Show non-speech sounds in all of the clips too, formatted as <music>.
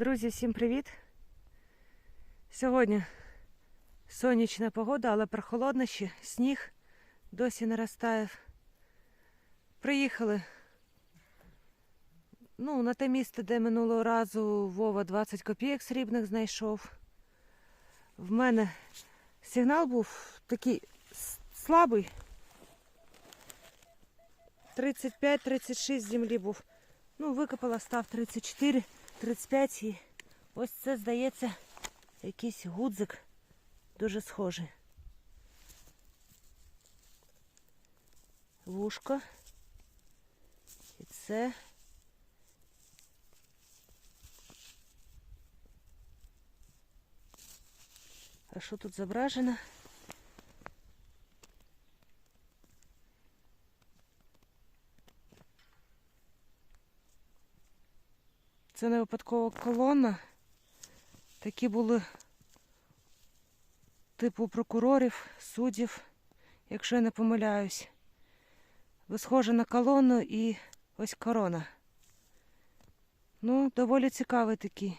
Друзі, всім привіт! Сьогодні сонячна погода, але прохолодно ще, сніг досі наростає. Приїхали ну, на те місце, де минулого разу Вова 20 копійок срібних знайшов. В мене сигнал був такий слабий. 35-36 землі був. Ну, викопала, став 34, 35 і ось це, здається, якийсь гудзик дуже схожий. Вушко. І це. А що тут зображено? Це не випадкова колона. Такі були типу прокурорів, суддів, якщо я не помиляюсь. Ви схожі на колону і ось корона. Ну, доволі цікавий такий.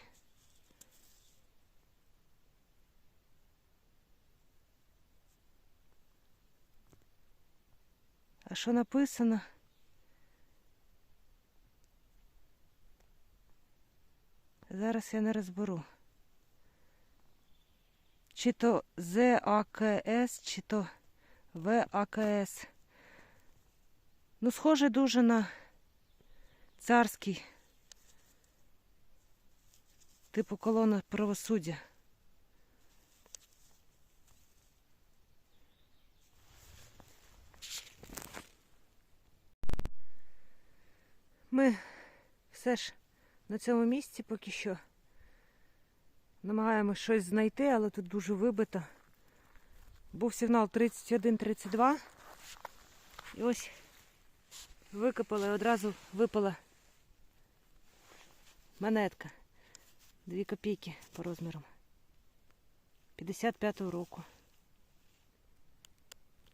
А що написано? Зараз я не розберу. Чи то ЗАКС, чи то ВАКС. Ну, схоже дуже на царський, типу колона правосуддя. Ми все ж на цьому місці поки що. Намагаємось щось знайти, але тут дуже вибито. Був сигнал 31-32. І ось викопали, одразу випала монетка. Дві копійки по розмірам. 55-го року.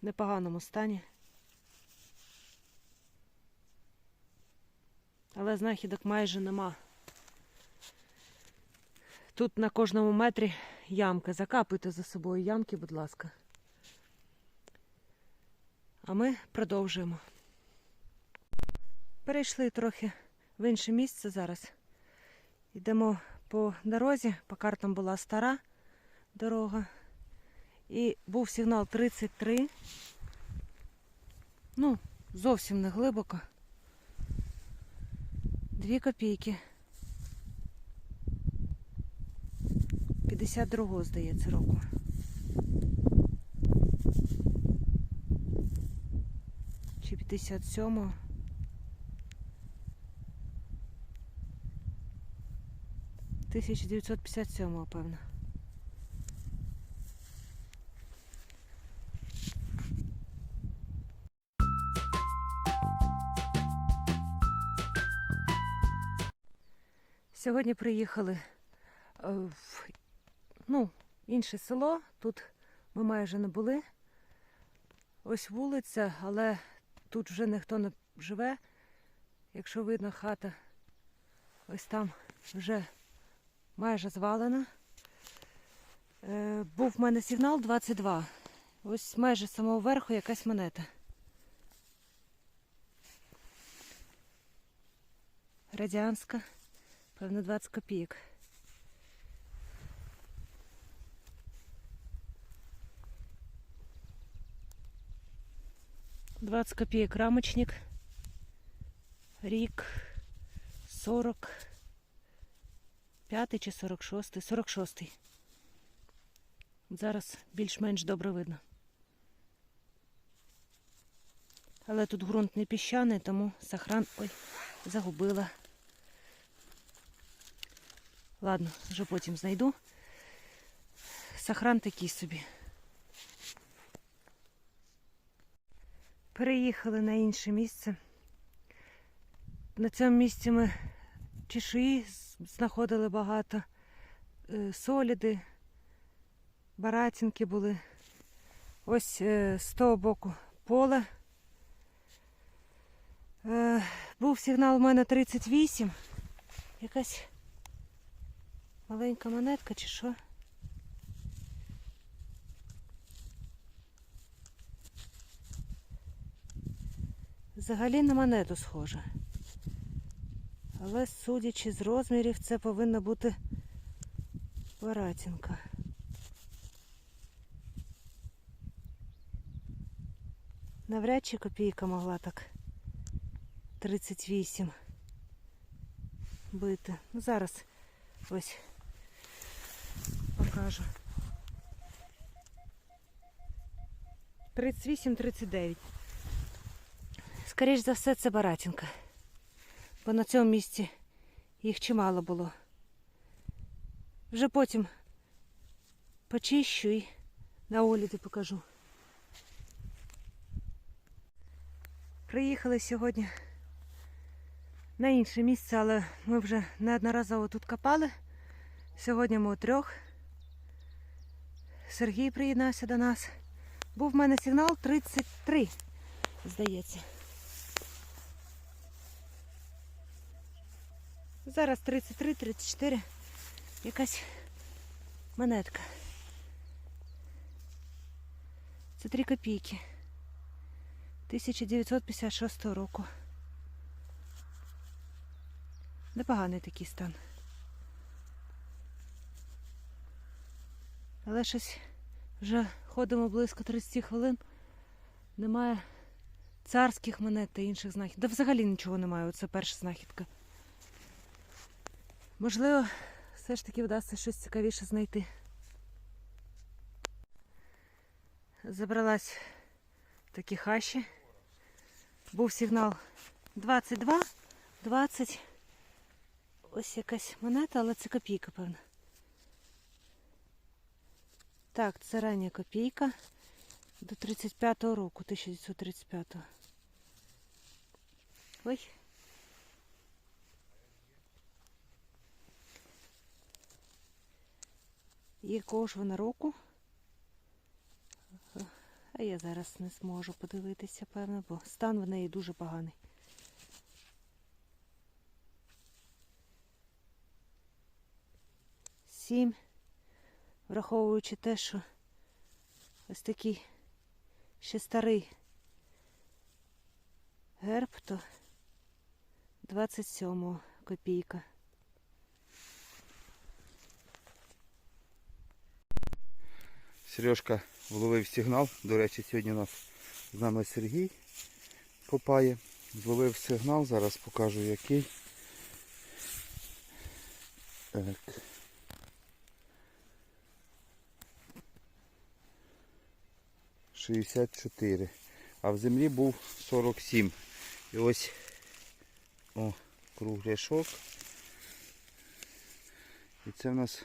В непоганому стані. Але знахідок майже нема. Тут на кожному метрі ямка. Закапуйте за собою ямки, будь ласка. А ми продовжуємо. Перейшли трохи в інше місце зараз. Йдемо по дорозі, по картам була стара дорога. І був сигнал 33. Ну, зовсім не глибоко. Дві копійки. 52-го, здається, року. Чи 57-го. Тисяча дев'ятсот п'ятдесят сьомого, певно. Сьогодні приїхали е, ну, інше село. Тут ми майже не були. Ось вулиця, але тут вже ніхто не живе. Якщо видно, хата ось там вже майже звалена. Е, був в мене сигнал 22. Ось майже з самого верху якась монета. Радянська, певно, 20 копійок. Двадцать копеек рамочник. Рік 40. П'ятий чи 46? 46. Зараз більш-менш добре видно. Але тут ґрунт не піщаний, тому сахран ой, загубила. Ладно, вже потім знайду. Сахран такий собі. Переїхали на інше місце. На цьому місці ми чешуї знаходили багато, е, соліди, баратинки були. Ось е, з того боку поле. Е, Був сигнал у мене 38. Якась Маленька монетка чи що? Взагалі на монету схожа. Але судячи з розмірів, це повинна бути баратінка. Навряд чи копійка могла так 38 бити. Ну зараз ось покажу. 38-39. Скоріш за все, це баратінка. Бо на цьому місці їх чимало було. Вже потім почищу і на огляді покажу. Приїхали сьогодні на інше місце, але ми вже неодноразово тут копали. Сьогодні ми у трьох. Сергій приєднався до нас. Був в мене сигнал 33, здається. Зараз 33-34. Якась монетка. Це 3 копійки. 1956 року. Непоганий такий стан. Але щось вже ходимо близько 30 хвилин. Немає царських монет та інших знахідок. Да взагалі нічого немає. Оце перша знахідка. Можливо, все ж таки вдасться щось цікавіше знайти. Забралась в такі хащі. Був сигнал 22, 20. Ось якась монета, але це копійка, певно. Так, це рання копійка до 35-го року, 1935-го. Ой. Якого ж вона року? А я зараз не зможу подивитися, певно, бо стан в неї дуже поганий. Сім. Враховуючи те, що ось такий ще старий герб, то 27 копійка. Сережка вловив сигнал. До речі, сьогодні у нас з нами Сергій копає. Зловив сигнал, зараз покажу який. Так. Шістдесят чотири. А в землі був 47. І ось о, кругляшок. І це в нас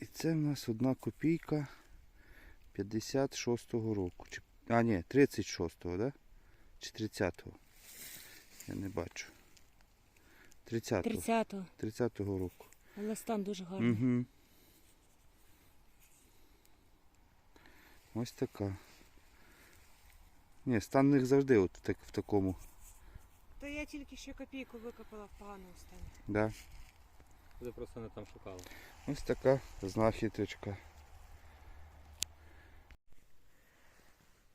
і це в нас одна копійка 56-го року. А, ні, 36-го, да? Чи 30-го? Я не бачу. 30-го. 30-го. 30-го року. Але стан дуже гарний. Угу. Ось така. Ні, стан в них завжди от в, так, в такому. Та я тільки ще копійку викопала в поганому стані. Да. Ви просто не там шукали. Ось така знахідочка.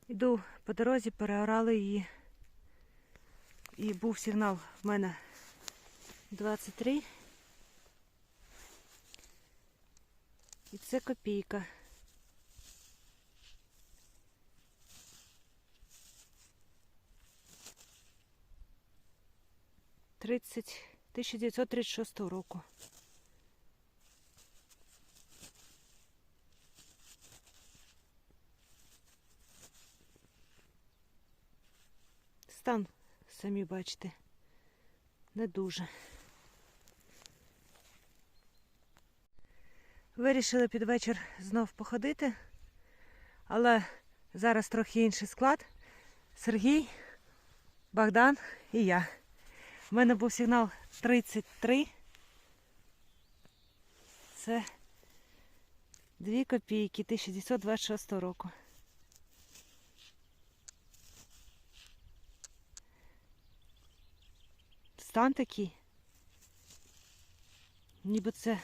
Іду по дорозі, переорали її. І був сигнал в мене 23. І це копійка. Тридцять 1936 року. Стан, самі бачите, не дуже. Вирішили під вечір знов походити, але зараз трохи інший склад. Сергій, Богдан і я. У мене був сигнал 33. Це 2 копійки 1926 року. Стан такий. ніби це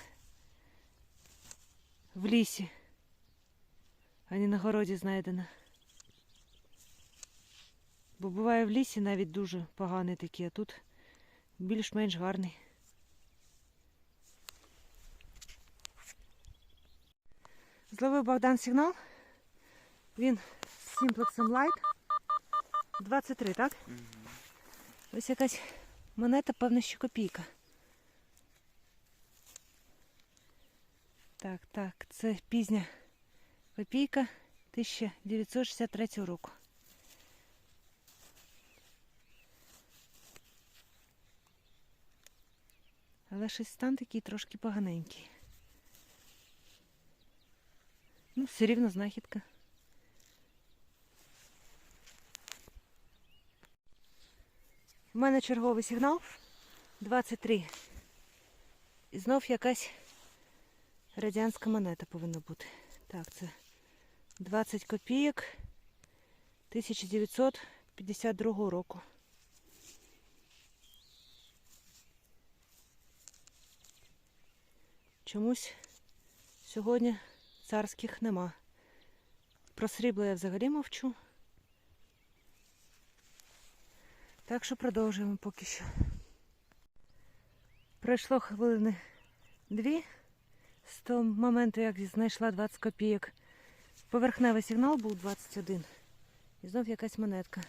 в лісі, а не на городі знайдено. Бо буває в лісі навіть дуже поганий такий, а тут більш-менш гарний. Зловив Богдан сигнал. Він з симплексом Light. 23, так? Ось якась монета, певно, що копійка. Так, так, це пізня копійка 1963 року. Але щось стан такий трошки поганенький. Ну, все рівно знахідка. Мене черговий сигнал 23. І знов якась радянська монета повинна бути. Так, це 20 копійок 1952 року. Чомусь сьогодні царських нема. Про срібло я взагалі мовчу. Так що продовжуємо поки що. Пройшло хвилини дві з того моменту, як знайшла 20 копійок. Поверхневий сигнал був 21. І знов якась монетка.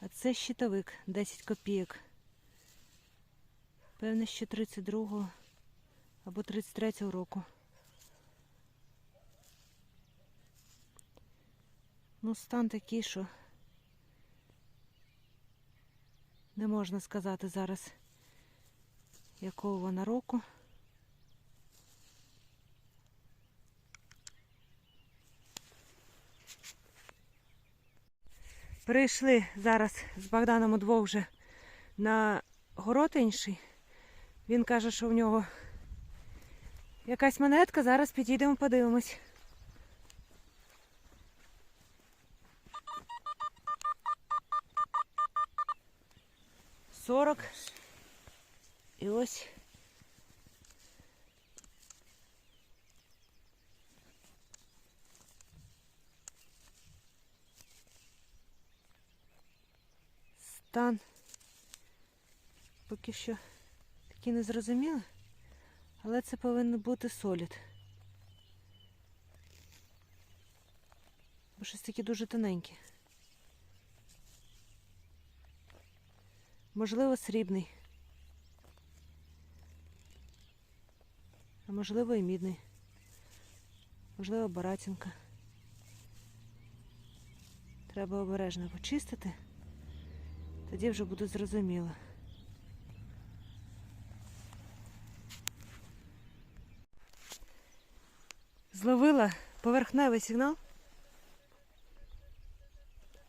А це щитовик 10 копійок. Певне, що 32 або 33 року. Ну, стан такий, що не можна сказати зараз, якого вона року. Прийшли зараз з Богданом удвох вже на город інший. Він каже, що в нього якась монетка, зараз підійдемо, подивимось. Сорок. І ось. Стан. Поки що такий незрозумілий, але це повинен бути солід. Бо щось таке дуже тоненьке. Можливо, срібний. А можливо і мідний. Можливо, баратінка. Треба обережно почистити. Тоді вже буде зрозуміло. Зловила поверхневий сигнал.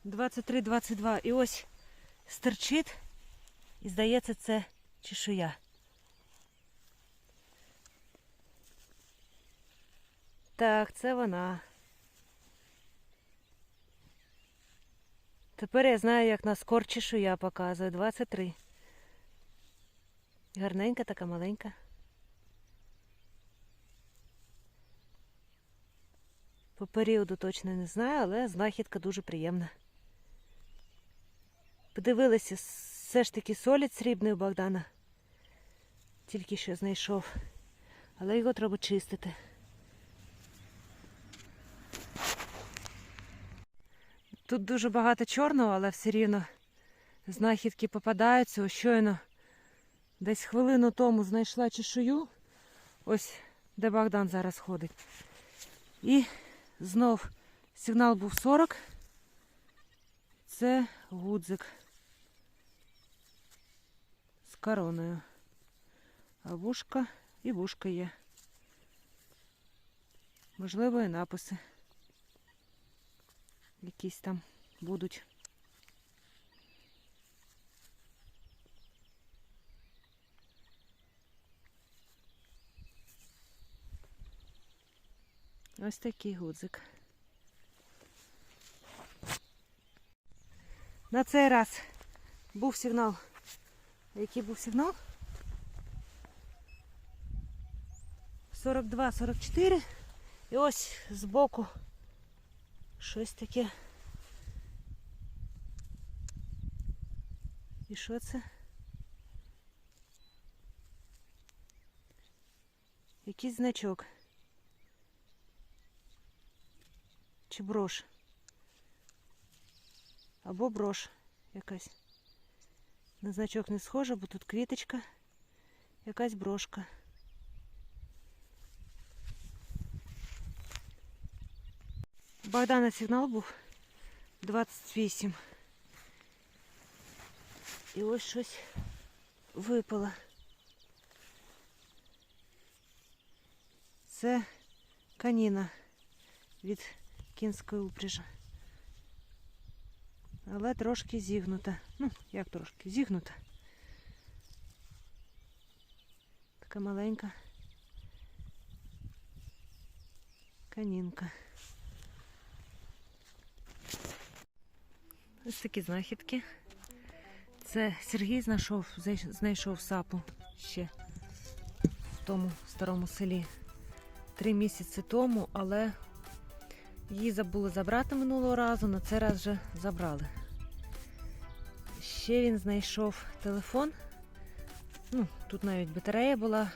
23-22. І ось стерчить. І здається, це чешуя. Так, це вона. Тепер я знаю, як на скор чешуя показує. 23. Гарненька така маленька. По періоду точно не знаю, але знахідка дуже приємна. Подивилися, все ж таки солід срібний у Богдана. Тільки що знайшов. Але його треба чистити. Тут дуже багато чорного, але все рівно знахідки попадаються. Ось щойно десь хвилину тому знайшла чешую. Ось де Богдан зараз ходить. І знов сигнал був 40. Це гудзик короною. А вушка і вушка є. Можливо, і написи. Якісь там будуть. Ось такий гудзик. На цей раз був сигнал. Який був сигнал? 42-44. І ось збоку щось таке. І що це? Якийсь значок. Чи брош? Або брош якась. На значок не схожа, бо тут квіточка, якась брошка. У Богдана сигнал був 28. І ось щось випало. Це каніна від кінської упряжі. Але трошки зігнута. Ну, як трошки? Зігнута. Така маленька канінка. Ось такі знахідки. Це Сергій знайшов, знайшов сапу ще в тому старому селі три місяці тому, але її забули забрати минулого разу, на цей раз вже забрали. Ще він знайшов телефон. Ну, тут навіть батарея була.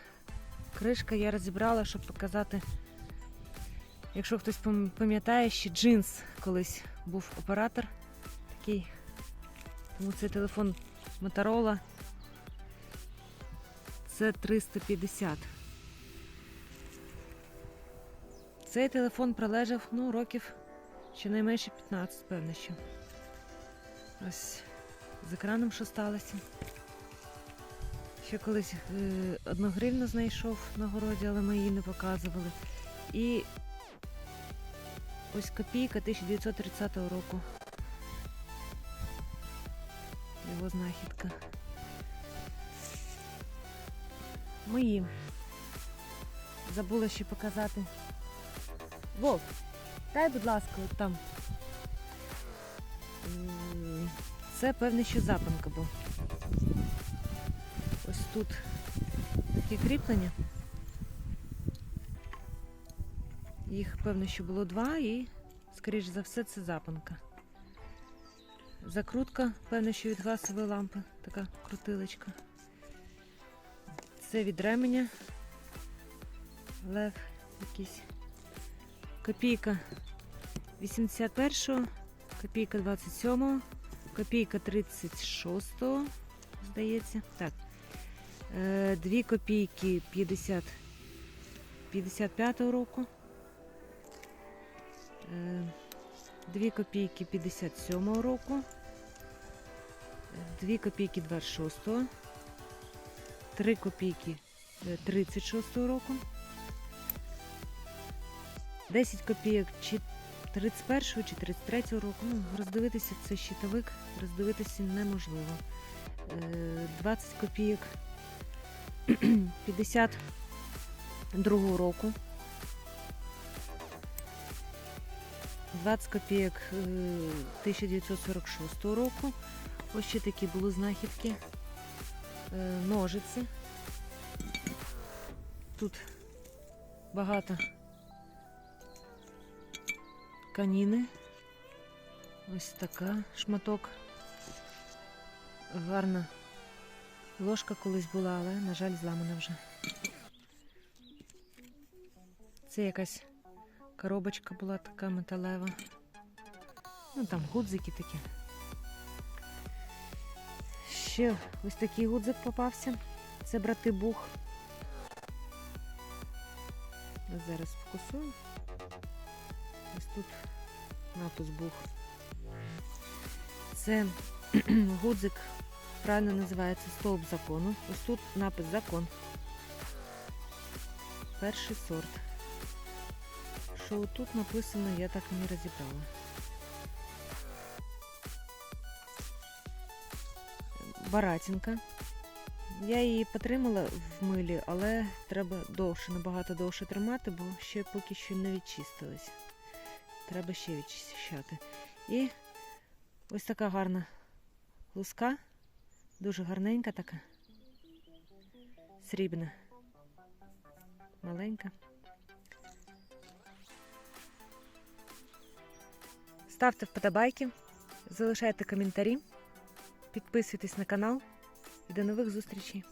Кришка я розібрала, щоб показати. Якщо хтось пам'ятає, ще джинс колись був оператор такий. Тому це телефон Motorola. Це 350. Цей телефон пролежав ну, років щонайменше 15, певно, що. Ось з екраном що сталося. Ще колись е, одну гривну знайшов на городі, але ми її не показували. І ось копійка 1930 року. Його знахідка. Мої. Забула ще показати. Вов, дай, будь ласка, от там. Це певне, що запанка був. Ось тут такі кріплення. Їх, певно, що було два і, скоріш за все, це запанка. Закрутка, певно, що від газової лампи, така крутилочка. Це від ременя. Лев якийсь. Копійка 81-го, копійка 27-го, копійка 36-го, здається. Так. Е, Дві копійки 50, 55-го року. Е, Дві копійки 57-го року. Дві копійки 26-го. Три копійки е, 36-го року. 10 копійок чи 31-го чи 33-го року. Ну, роздивитися це щитовик, роздивитися неможливо. Е, 20 копійок <clears throat> 52-го року. 20 копійок е, 1946 року. Ось ще такі були знахідки. Е, Ножиці. Тут багато тканіни. Ось така шматок. Гарна ложка колись була, але, на жаль, зламана вже. Це якась коробочка була така металева. Ну там гудзики такі. Ще ось такий гудзик попався. Це брати Бух. Зараз фокусую. Ось тут напис Бух. Це <clears throat> гудзик, правильно називається стовп закону. Ось тут напис закон. Перший сорт. Що тут написано, я так і не розібрала. Баратінка. Я її потримала в милі, але треба довше, набагато довше тримати, бо ще поки що не відчистилась. Треба ще відчищати. І ось така гарна Луска дуже гарненька така. Срібна. Маленька. Ставте вподобайки, залишайте коментарі, підписуйтесь на канал і до нових зустрічей.